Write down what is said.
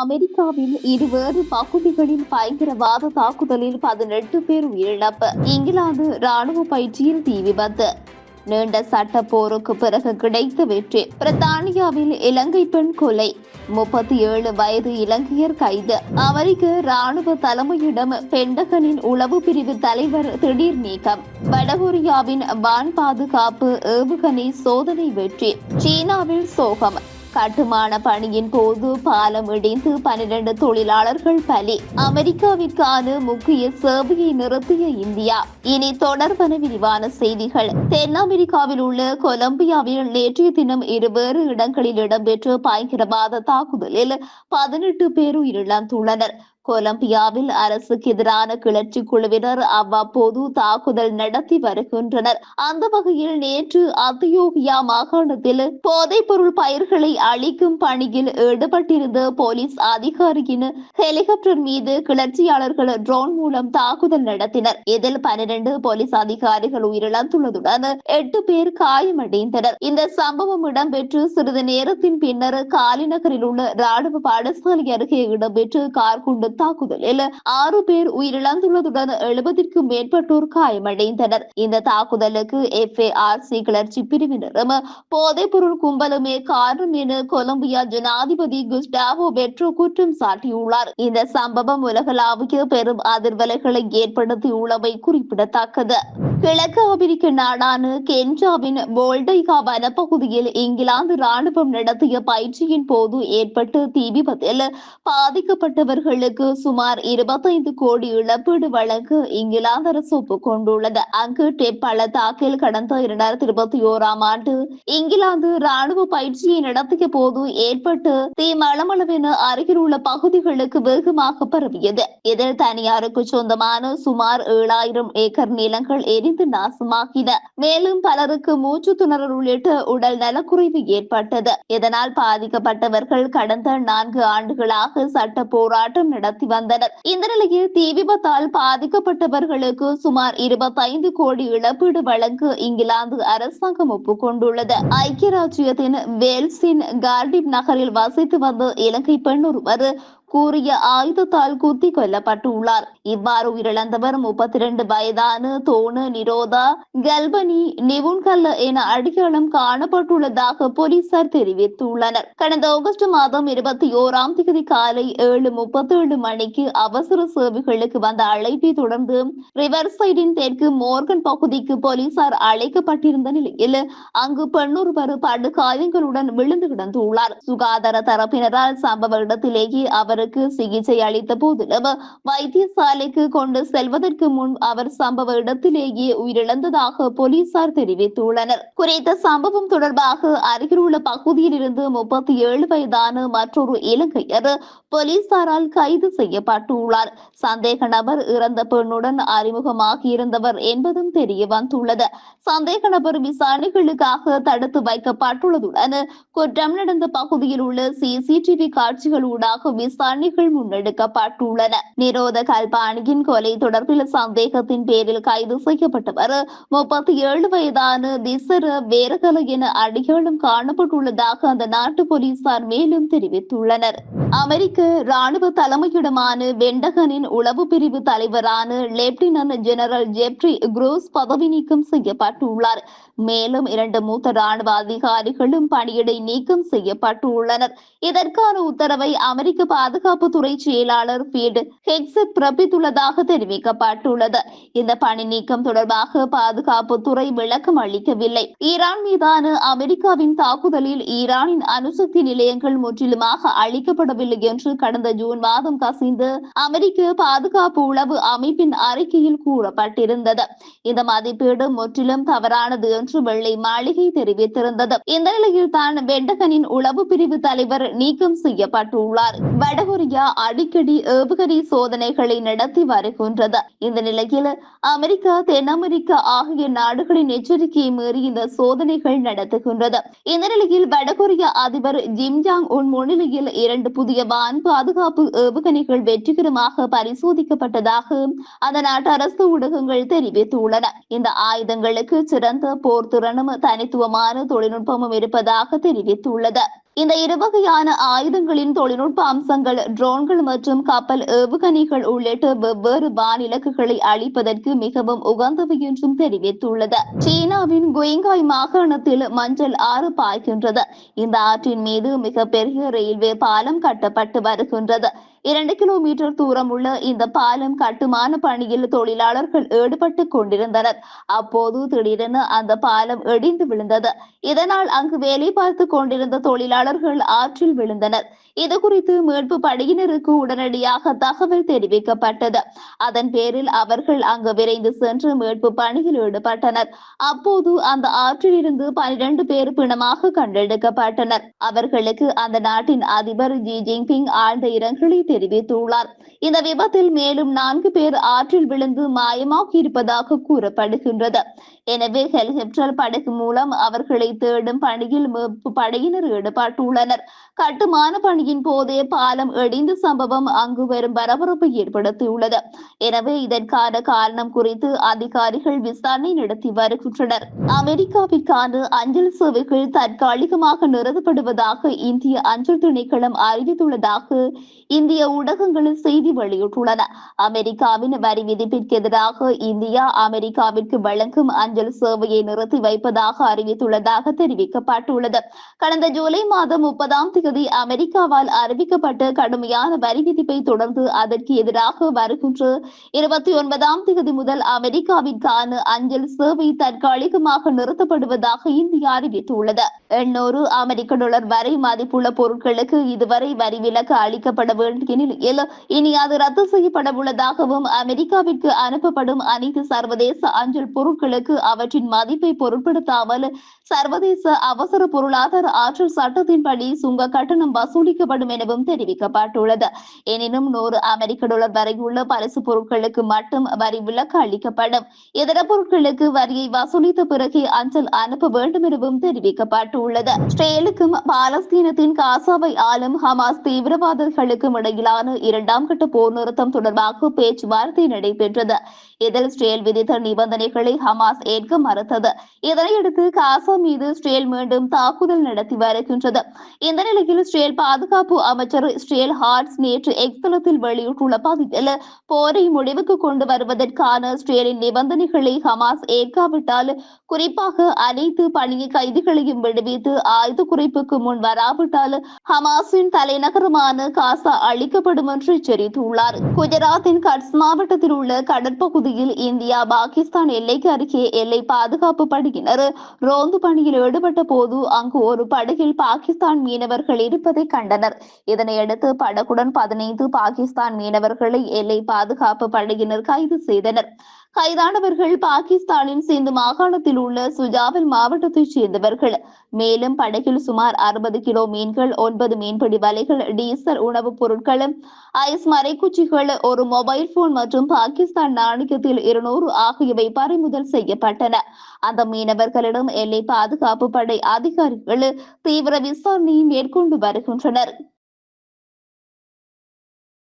அமெரிக்காவில் இருவேறு பகுதிகளில் பயங்கரவாத தாக்குதலில் பதினெட்டு பேர் உயிரிழப்பு. இங்கிலாந்து ராணுவ பயிற்சியில் தீ விபத்து. நீண்ட சட்ட போருக்கு பிறகு கிடைத்த வெற்றி. பிரித்தானியாவில் இலங்கை பெண் கொலை. முப்பத்தி ஏழு வயது இலங்கையர் கைது. அமெரிக்க ராணுவ தலைமையிடம் பெண்டகனின் உளவு பிரிவு தலைவர் திடீர் நீக்கம். வடகொரியாவின் வான் பாதுகாப்பு ஏவுகணை சோதனை வெற்றி. சீனாவில் சோகம். கட்டுமான பணியின் போது பாலம் இடிந்து பனிரெண்டு தொழிலாளர்கள் பலி. அமெரிக்காவிற்கான முக்கிய சேவையை நிறுத்திய இந்தியா. இனி தொடர்பன விரிவான செய்திகள். தென் அமெரிக்காவில் உள்ள கொலம்பியாவில் நேற்றைய தினம் இருவேறு இடங்களில் இடம்பெற்ற பயங்கரவாத தாக்குதலில் பதினெட்டு பேர் உயிரிழந்துள்ளனர். கொலம்பியாவில் அரசுக்கு எதிரான கிளர்ச்சி குழுவினர் அவ்வப்போது தாக்குதல் நடத்தி வருகின்றனர். அந்த வகையில் நேற்று அத்தியோகியா மாகாணத்தில் போதைப் பொருள் பயிர்களை அழிக்கும் பணியில் ஈடுபட்டிருந்த போலீஸ் அதிகாரியின் ஹெலிகாப்டர் மீது கிளர்ச்சியாளர்கள் ட்ரோன் மூலம் தாக்குதல் நடத்தினர். இதில் பனிரெண்டு போலீஸ் அதிகாரிகள் உயிரிழந்துள்ளதுடன் எட்டு பேர் காயமடைந்தனர். இந்த சம்பவம் இடம்பெற்று சிறிது நேரத்தின் பின்னர் காலிநகரில் உள்ள ராணுவ பாடசாலை அருகே இடம்பெற்று கார் குண்டு தாக்குதலில் ஆறு பேர் உயிரிழந்துள்ளதுடன் எழுபதிற்கும் மேற்பட்டோர் காயமடைந்தனர். இந்த தாக்குதலுக்கு எஃப்ஏஆர்சி கிளர்ச்சி பிரிவினரும் போதைப் பொருள் கும்பலுமே காரணம் என கொலம்பியா ஜனாதிபதி குஸ்டாவோ பெட்ரோ குற்றம் சாட்டியுள்ளார். இந்த சம்பவம் உலகளாவிய பெரும் அதிர்வலைகளை ஏற்படுத்தியுள்ளமை குறிப்பிடத்தக்கது. கிழக்கு அமெரிக்க நாடான கென்ஜாவின் போல்டைகா வனப்பகுதியில் இங்கிலாந்து ராணுவம் நடத்திய பயிற்சியின் போது ஏற்பட்ட தீ விபத்தில் பாதிக்கப்பட்டவர்களுக்கு சுமார் இருபத்தைந்து கோடி இழப்பீடு வழங்க இங்கிலாந்து அரசு ஒப்புக்கொண்டுள்ளது. அங்கு டெப் பள்ளத்தாக்கில் கடந்த இரண்டாயிரத்தி இருபத்தி ஓராம் ஆண்டு இங்கிலாந்து ராணுவ பயிற்சியை நடத்திய போது ஏற்பட்டு தீ மளமளவென அருகில் உள்ள பகுதிகளுக்கு வேகமாக பரவியது. இதில் தனியாருக்கு சொந்தமான சுமார் ஏழாயிரம் ஏக்கர் நிலங்கள் எரிந்து நாசமாகின. மேலும் பலருக்கு மூச்சு திணறல் உள்ளிட்ட உடல் நலக்குறைவு ஏற்பட்டது. இதனால் பாதிக்கப்பட்டவர்கள் கடந்த நான்கு ஆண்டுகளாக சட்ட போராட்டம் நடத்த நடத்தி வந்தனர். இந்த நிலையில் தீ விபத்தால் பாதிக்கப்பட்டவர்களுக்கு சுமார் இருபத்தைந்து கோடி இழப்பீடு வழங்க இங்கிலாந்து அரசாங்கம் ஒப்புக்கொண்டுள்ளது. ஐக்கிய ராஜ்யத்தின் வேல்ஸின் கார்டிப் நகரில் வசித்து வந்த இலங்கை பெண் ஒருவர் கூறிய ஆயுதத்தால் குத்தி கொல்லப்பட்டுள்ளார். இவ்வாறு உயிரிழந்தவர் முப்பத்தி இரண்டு வயதான தோணு நிரோதா கல்பனி நிவுன்கல்ல என அடையாளம் காணப்பட்டுள்ளதாக போலீசார் தெரிவித்துள்ளனர். கடந்த ஆகஸ்ட் மாதம் இருபத்தி ஓராம் தேதி காலை ஏழு முப்பத்தி ஏழு மணிக்கு அவசர சேவைகளுக்கு வந்த அழைப்பை தொடர்ந்து ரிவர் சைடின் தெற்கு மோர்கன் பகுதிக்கு போலீசார் அழைக்கப்பட்டிருந்த நிலையில் அங்கு பெண்ணொருவர் படுகாயங்களுடன் விழுந்து கிடந்துள்ளார். சுகாதார தரப்பினரால் சம்பவ இடத்திலேயே அவர் அவருக்கு சிகிச்சை அளித்த போதிலும் வைத்தியசாலைக்கு கொண்டு செல்வதற்கு முன் அவர் சம்பவ இடத்திலேயே உயிரிழந்ததாக போலீசார் தெரிவித்துள்ளனர். குறித்த சம்பவம் தொடர்பாக அருகிலுள்ள பகுதியில் இருந்து முப்பத்தி ஏழு வயதான மற்றொரு இலங்கையர் போலீசாரால் கைது செய்யப்பட்டுள்ளார். சந்தேக நபர் இறந்த பெண்ணுடன் அறிமுகமாகியிருந்தவர் என்பதும் தெரிய வந்துள்ளது. சந்தேக நபர் விசாரணைகளுக்காக தடுத்து வைக்கப்பட்டுள்ளதுடன் குற்றம் நடந்த பகுதியில் உள்ள சிசிடிவி காட்சிகள் ஊடாக விசாரணை பணிகள் முன்னெடுக்கப்பட்டுள்ளன. நிரோத கல்பாணியின் கொலை தொடர்பில் சந்தேகத்தின் பேரில் கைது செய்யப்பட்டவர் முப்பத்தி ஏழு வயதான திசர வேரகல என அடையாளம் காணப்பட்டுள்ளதாக அந்த நாட்டு போலீசார் மேலும் தெரிவித்துள்ளனர். அமெரிக்க ராணுவ தலைமையிடமான வெண்டகனின் உளவு பிரிவு தலைவரான லெப்டினன்ட் ஜெனரல் ஜெப்ரி குரோஸ் பதவி நீக்கம் செய்யப்பட்டுள்ளார். மேலும் இரண்டு மூத்த ராணுவ அதிகாரிகளும் பணியிடை நீக்கம் செய்யப்பட்டுள்ளனர். இதற்கான உத்தரவை அமெரிக்க பாதுகாப்பு பாதுகாப்புத்துறை செயலாளர் பீட் ஹெக்ஸட் பிறப்பித்துள்ளதாக தெரிவிக்கப்பட்டுள்ளது. இந்த பணி நீக்கம் தொடர்பாக பாதுகாப்புத்துறை விளக்கம் அளிக்கவில்லை. ஈரான் மீதான அமெரிக்காவின் தாக்குதலில் ஈரானின் அணுசக்தி நிலையங்கள் முற்றிலுமாக அழிக்கப்படவில்லை என்று கடந்த ஜூன் மாதம் கசிந்து அமெரிக்க பாதுகாப்பு உளவு அமைப்பின் அறிக்கையில் கூறப்பட்டிருந்தது. இந்த மதிப்பீடு முற்றிலும் தவறானது என்று வெள்ளை மாளிகை தெரிவித்திருந்தது. இந்த நிலையில் தான் வெண்டகனின் உளவு பிரிவு தலைவர் நீக்கம் செய்யப்பட்டுள்ளார். வடகொரியா அடிக்கடி ஏவுகணை சோதனைகளை நடத்தி வருகின்றது. இந்த நிலையில் அமெரிக்கா தென் அமெரிக்கா ஆகிய நாடுகளின் எச்சரிக்கையை மீறி இந்த சோதனைகள் நடத்துகின்றது. இந்த நிலையில் வடகொரிய அதிபர் ஜிம் ஜாங் உன் முன்னிலையில் இரண்டு புதிய வான் பாதுகாப்பு ஏவுகணைகள் வெற்றிகரமாக பரிசோதிக்கப்பட்டதாக அந்த நாட்டு அரசு ஊடகங்கள் தெரிவித்துள்ளன. இந்த ஆயுதங்களுக்கு சிறந்த போர் திறனும் தனித்துவமான தொழில்நுட்பமும் இருப்பதாக தெரிவித்துள்ளது. இந்த இருவகையான ஆயுதங்களின் தொழில்நுட்ப அம்சங்கள் ட்ரோன்கள் மற்றும் கப்பல் ஏவுகணைகள் உள்ளிட்ட வெவ்வேறு வானிலக்குகளை அழிப்பதற்கு மிகவும் உகந்தவை என்றும் தெரிவித்துள்ளது. சீனாவின் குயங்காய் மாகாணத்தில் மஞ்சள் ஆறு பாய்கின்றது. இந்த ஆற்றின் மீது மிகப்பெரிய ரயில்வே பாலம் கட்டப்பட்டு வருகின்றது. இரண்டு கிலோமீட்டர் தூரம் உள்ள இந்த பாலம் கட்டுமான பணியில் தொழிலாளர்கள் ஈடுபட்டு கொண்டிருந்தனர். அப்போது திடீரென அந்த பாலம் இடிந்து விழுந்தது. இதனால் அங்கு வேலை பார்த்து கொண்டிருந்த தொழிலாளர் தொழிலாளர்கள் ஆற்றில் விழுந்தனர். இது குறித்து மீட்பு படையினருக்கு உடனடியாக தகவல் தெரிவிக்கப்பட்டது. அதன் பேரில் அவர்கள் அங்கு விரைந்து சென்று மீட்பு பணியில் ஈடுபட்டனர். அப்போது அந்த ஆற்றிலிருந்து பனிரெண்டு பேர் பிணமாக கண்டெடுக்கப்பட்டனர். அவர்களுக்கு அந்த நாட்டின் அதிபர் ஜி ஜின்பிங் ஆழ்ந்த இரங்கலை தெரிவித்துள்ளார். இந்த விபத்தில் மேலும் நான்கு பேர் ஆற்றில் விழுந்து மாயமாகி இருப்பதாக கூறப்படுகின்றது. எனவே ஹெலிகாப்டர் படகு மூலம் அவர்களை தேடும் பணியில் மீட்பு படையினர் ஈடுபட்டுள்ளனர். கட்டுமான பணி பணியின் போதே பாலம் இடிந்த சம்பவம் அங்கு வரும் பரபரப்பை ஏற்படுத்தியுள்ளது. எனவே இதற்கான காரணம் குறித்து அதிகாரிகள் விசாரணை நடத்தி வருகின்றனர். அமெரிக்காவிற்கான அஞ்சல் சேவைகள் தற்காலிகமாக நிறுத்தப்படுவதாக இந்திய அஞ்சல் திணைக்களம் அறிவித்துள்ளதாக இந்திய ஊடகங்களில் செய்தி வெளியிட்டுள்ளன. அமெரிக்காவின் வரி விதிப்பிற்கு எதிராக இந்தியா அமெரிக்காவிற்கு வழங்கும் அஞ்சல் சேவையை நிறுத்தி வைப்பதாக அறிவித்துள்ளதாக தெரிவிக்கப்பட்டுள்ளது. கடந்த ஜூலை மாதம் முப்பதாம் தேதி அமெரிக்காவால் இந்தியாவால் அறிவிக்கப்பட்ட கடுமையான வரி விதிப்பை தொடர்ந்து அதற்கு எதிராக வருகின்ற இருபத்தி ஒன்பதாம் தேதி முதல் அமெரிக்காவிற்கான அஞ்சல் சேவை தற்காலிகமாக நிறுத்தப்படுவதாக இந்தியா அறிவித்துள்ளது. எண்ணூறு அமெரிக்க டாலர் வரை மதிப்புள்ள பொருட்களுக்கு இதுவரை வரி விலக்கு அளிக்கப்பட வேண்டிய நிலையில் இனி அது ரத்து செய்யப்பட உள்ளதாகவும் அமெரிக்காவிற்கு அனுப்பப்படும் அனைத்து சர்வதேச அஞ்சல் பொருட்களுக்கு அவற்றின் மதிப்பை பொருட்படுத்தாமல் சர்வதேச அவசர பொருளாதார ஆற்றல் சட்டத்தின்படி சுங்க கட்டணம் வசூலிக்க வசூலிக்கப்படும் எனவும் தெரிவிக்கப்பட்டுள்ளது. எனினும் நூறு அமெரிக்க டாலர் வரை உள்ள பரிசு பொருட்களுக்கு மட்டும் வரி விலக்கு அளிக்கப்படும். இதர பொருட்களுக்கு வரியை வசூலித்த பிறகே அஞ்சல் அனுப்ப வேண்டும் எனவும் தெரிவிக்கப்பட்டுள்ளது. இஸ்ரேலுக்கும் பாலஸ்தீனத்தின் காசாவை ஆளும் ஹமாஸ் தீவிரவாதிகளுக்கும் இடையிலான இரண்டாம் கட்ட போர் நிறுத்தம் தொடர்பாக பேச்சுவார்த்தை நடைபெற்றது. இதில் இஸ்ரேல் விதித்த நிபந்தனைகளை ஹமாஸ் ஏற்க மறுத்தது. இதனையடுத்து காசா மீது இஸ்ரேல் மீண்டும் தாக்குதல் நடத்தி வருகின்றது. இந்த நிலையில் இஸ்ரேல் பாதுகாப்பு பாதுகாப்பு அமைச்சர் இஸ்ரேல் ஹார்ட்ஸ் நேற்று எக்ஸ் வெளியிட்டுள்ள பதிவில் போரை முடிவுக்கு கொண்டு வருவதற்கான இஸ்ரேலின் நிபந்தனைகளை ஹமாஸ் ஏற்காவிட்டால் குறிப்பாக அனைத்து பணிய கைதிகளையும் விடுவித்து ஆயுத குறைப்புக்கு முன் வராவிட்டால் ஹமாஸின் தலைநகரமான காசா அளிக்கப்படும் என்று எச்சரித்துள்ளார். குஜராத்தின் கட்ஸ் மாவட்டத்தில் உள்ள கடற்பகுதியில் இந்தியா பாகிஸ்தான் எல்லைக்கு அருகே எல்லை பாதுகாப்பு படையினர் ரோந்து பணியில் ஈடுபட்ட போது அங்கு ஒரு படகில் பாகிஸ்தான் மீனவர்கள் இருப்பதை கண்டனர். இதனையடுத்து படகுடன் பதினைந்து பாகிஸ்தான் மீனவர்களை எல்லை பாதுகாப்பு படையினர் கைது செய்தனர். கைதானவர்கள் பாகிஸ்தானின் சிந்து மாகாணத்தில் உள்ள சுஜாவல் மாவட்டத்தைச் சேர்ந்தவர்கள். மேலும் படகில் சுமார் அறுபது கிலோ மீன்கள் ஒன்பது மீன்பிடி வலைகள் டீசல் உணவுப் பொருட்கள் ஐஸ் மறைக்குச்சிகள் ஒரு மொபைல் போன் மற்றும் பாகிஸ்தான் நாணயத்தில் இருநூறு ஆகியவை பறிமுதல் செய்யப்பட்டன. அந்த மீனவர்களிடம் எல்லை பாதுகாப்பு படை அதிகாரிகள் தீவிர விசாரணையை மேற்கொண்டு வருகின்றனர்.